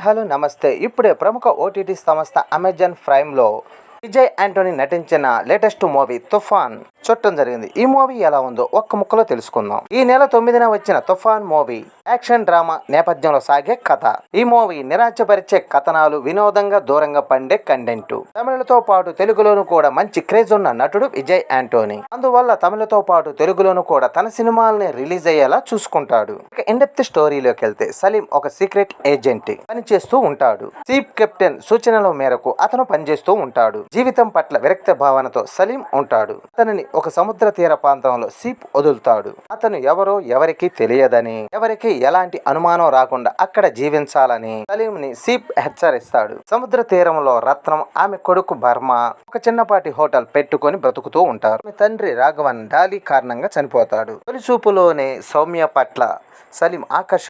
Hello నమస్తే. ఇప్పుడే ప్రముఖ ఓటీటీ సంస్థ అమెజాన్ ప్రైమ్లో విజయ్ యాంటోనీ నటించిన లేటెస్ట్ మూవీ తుఫాన్. చుట్టం జరిగింది. ఈ మూవీ ఎలా ఉందో ఒక్క ముక్కలో తెలుసుకుందాం. ఈ నెల తొమ్మిదిన వచ్చిన తుఫాన్ మూవీ యాక్షన్ డ్రామా నేపథ్యంలో సాగే కథ. ఈ మూవీ నిరాశపరిచే కథనాలు వినోదంగా దూరంగా పండే కంటెంట్. తమిళతో పాటు తెలుగులోను కూడా మంచి క్రేజ్ ఉన్న నటుడు విజయ్ యాంటోనీ అందువల్ల తమిళతో పాటు తెలుగులోను కూడా తన సినిమాల్ని రిలీజ్ అయ్యేలా చూసుకుంటాడు. ఇక ఇండెప్త్ స్టోరీలోకి వెళ్తే సలీం ఒక సీక్రెట్ ఏజెంట్. పనిచేస్తూ ఉంటాడు. చీఫ్ కెప్టెన్ సూచనల మేరకు అతను పనిచేస్తూ ఉంటాడు. జీవితం పట్ల విరక్త భావనతో సలీం ఉంటాడు. అతనిని ఒక సముద్ర తీర ప్రాంతంలో సీప్ వదులుతాడు. అతను ఎవరో ఎవరికి తెలియదని ఎవరికి ఎలాంటి అనుమానం రాకుండా అక్కడ జీవించాలని సలీం ని సీప్ హెచ్చరిస్తాడు. సముద్ర తీరంలో రత్నం ఆమె కొడుకు బర్మ ఒక చిన్నపాటి హోటల్ పెట్టుకొని బ్రతుకుతూ ఉంటారు. ఆమె తండ్రి రాఘవన్ డాలీ కారణంగా చనిపోతాడు. తొలిచూపులోనే సౌమ్య పట్ల సలీం ఆకర్ష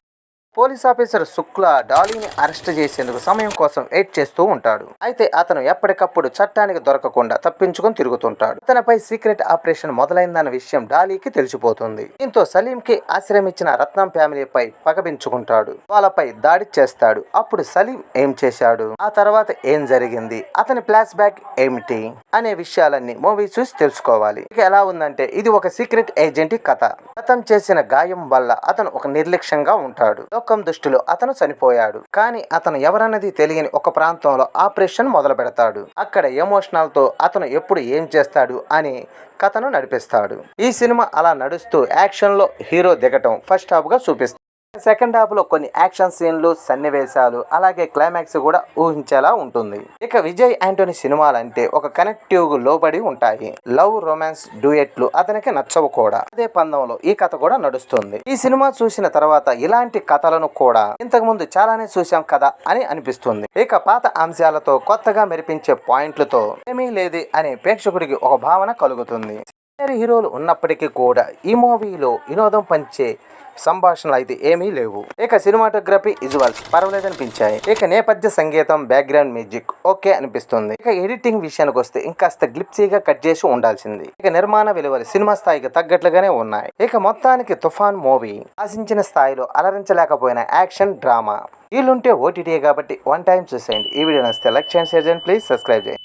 పోలీస్ ఆఫీసర్ శుక్లా డాలీని అరెస్ట్ చేసేందుకు సమయం కోసం వెయిట్ చేస్తూ ఉంటాడు. అయితే అతను ఎప్పటికప్పుడు చట్టానికి దొరకకుండా తప్పించుకొని తిరుగుతుంటాడు. అతనిపై సీక్రెట్ ఆపరేషన్ మొదలైందన్న విషయం డాలీకి తెలిసిపోతుంది. దీంతో సలీంకి ఆశ్రయం ఇచ్చిన రత్నం ఫ్యామిలీపై పగబించుకుంటాడు వాళ్ళపై దాడి చేస్తాడు. అప్పుడు సలీం ఏం చేశాడు? ఆ తర్వాత ఏం జరిగింది? అతని ఫ్లాష్ బ్యాక్ ఏమిటి? అనే విషయాలన్నీ మూవీ చూసి తెలుసుకోవాలి. ఇక ఎలా ఉందంటే ఇది ఒక సీక్రెట్ ఏజెంట్ కథ. గతం చేసిన గాయం వల్ల అతను ఒక నిర్లక్ష్యంగా ఉంటాడు. లోకం దృష్టిలో అతను చనిపోయాడు. కానీ అతను ఎవరన్నది తెలియని ఒక ప్రాంతంలో ఆపరేషన్ మొదలు పెడతాడు అక్కడ ఎమోషనల్తో అతను ఎప్పుడు ఏం చేస్తాడు అని కథను నడిపిస్తాడు. ఈ సినిమా అలా నడుస్తూ యాక్షన్లో హీరో దిగటం ఫస్ట్ హాఫ్గా చూపిస్తాడు సెకండ్ హాఫ్లో కొన్ని యాక్షన్ సీన్లు సన్నివేశాలు అలాగే క్లైమాక్స్ కూడా ఊహించేలా ఉంటుంది. ఇక విజయ్ యాంటోనీ సినిమాలంటే ఒక కనెక్టివ్ లోబడి ఉంటాయి. లవ్ రొమాన్స్ డ్యూయెట్లు అతనికి నచ్చవు కూడా. అదే పందంలో ఈ కథ కూడా నడుస్తుంది. ఈ సినిమా చూసిన తర్వాత ఇలాంటి కథలను కూడా ఇంతకు ముందు చాలానే చూసాం కదా అని అనిపిస్తుంది. ఇక పాత అంశాలతో కొత్తగా మెరిపించే పాయింట్లతో ఏమీ లేదు అనే ప్రేక్షకుడికి ఒక భావన కలుగుతుంది. హీరోలు ఉన్నప్పటికీ కూడా ఈ మూవీలో వినోదం పంచే సంభాషణలు అయితే ఏమీ లేవు. ఇక సినిమాటోగ్రఫీ విజువల్స్ పర్వాలేదనిపించాయి. ఇక నేపథ్య సంగీతం బ్యాక్గ్రౌండ్ మ్యూజిక్ ఓకే అనిపిస్తుంది. ఇక ఎడిటింగ్ విషయానికి వస్తే ఇంకాస్త గ్లిప్సీగా కట్ చేసి ఉండాల్సింది. ఇక నిర్మాణ విలువలు సినిమా స్థాయికి తగ్గట్లుగానే ఉన్నాయి. ఇక మొత్తానికి తుఫాన్ మూవీ ఆశించిన స్థాయిలో అలరించలేకపోయిన యాక్షన్ డ్రామా. వీళ్ళుంటే ఓటీటీ కాబట్టి వన్ టైం చూసేయండి. ఈ వీడియో నచ్చితే లైక్ చేయండి షేర్ చేయండి ప్లీజ్ సబ్స్క్రైబ్ చేయండి.